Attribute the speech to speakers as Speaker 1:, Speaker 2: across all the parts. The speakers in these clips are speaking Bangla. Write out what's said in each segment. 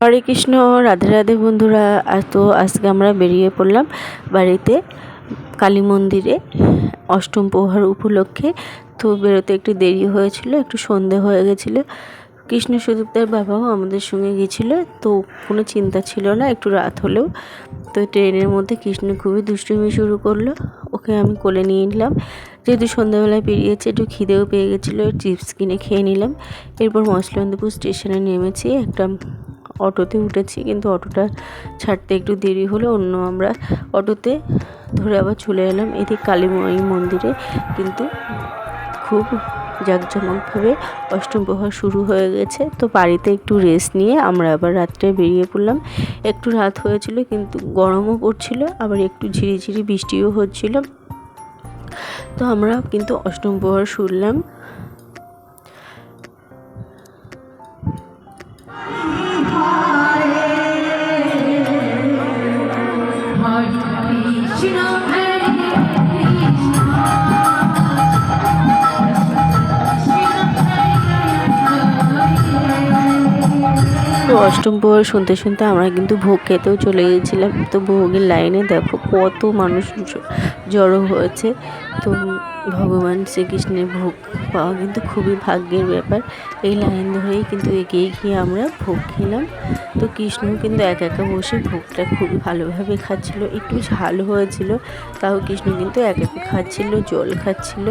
Speaker 1: হরে কৃষ্ণ, রাধে রাধে বন্ধুরা। তো আজকে আমরা বেরিয়ে পড়লাম বাড়িতে, কালী মন্দিরে, অষ্টম প্রহর উপলক্ষে। তো বেরোতে একটু দেরি হয়েছিল, একটু সন্ধে হয়ে গেছিল। কৃষ্ণ সুদীপ্তার বাবাও আমাদের সঙ্গে গেছিল, তো কোনো চিন্তা ছিল না, একটু রাত হলেও তো ট্রেনের মধ্যে কৃষ্ণ খুবই দুষ্টুমি শুরু করল, ওকে আমি কোলে নিয়ে নিলাম। যেহেতু সন্ধ্যাবেলায় বেরিয়েছে, একটু খিদেও পেয়ে গেছিল চিপস কিনে খেয়ে নিলাম। এরপর মসলন্দপুর স্টেশনে নেমেছি একটা অটোতে উঠেছি, কিন্তু অটোটা ছাড়তে একটু দেরি হলো, অন্য আমরা অটোতে ধরে আবার চলে এলাম এদিকে কালীময়ী মন্দিরে। কিন্তু খুব জাঁকজমকভাবে অষ্টম প্রহর শুরু হয়ে গেছে, তো বাড়িতে একটু রেস্ট নিয়ে আমরা আবার রাত্রে বেরিয়ে পড়লাম। একটু রাত হয়েছিল, কিন্তু গরমও পড়ছিল, আবার একটু ঝিরিঝিরি বৃষ্টিও হচ্ছিল। তো আমরা কিন্তু অষ্টম প্রহর শুনলাম। অষ্টম প্রহর শুনতে শুনতে আমরা কিন্তু ভোগ খেতেও চলে গিয়েছিলাম। তো ভোগের লাইনে দেখো কত মানুষ জড়ো হয়েছে। তো ভগবান শ্রীকৃষ্ণের ভোগ পাওয়া কিন্তু খুবই ভাগ্যের ব্যাপার। এই লাইন ধরেই কিন্তু এগিয়ে গিয়ে আমরা ভোগ খেলাম। তো কৃষ্ণ কিন্তু একা একা বসে ভোগটা খুবই ভালোভাবে খাচ্ছিল। একটু ঝাল হয়েছিল, তাও কৃষ্ণ কিন্তু একা একা খাচ্ছিল, জল খাচ্ছিল।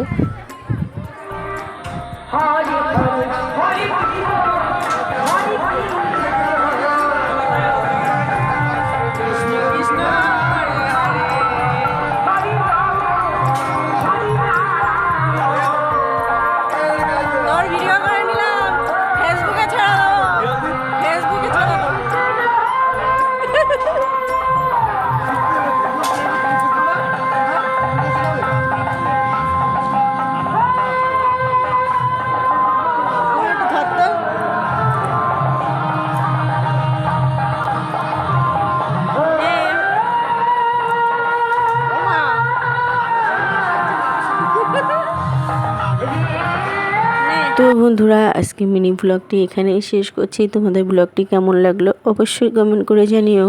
Speaker 1: তো বন্ধুরা, আজকে মিনি ব্লগটি এখানেই শেষ করছি। তোমাদের ব্লগটি কেমন লাগল অবশ্যই কমেন্ট করে জানিও।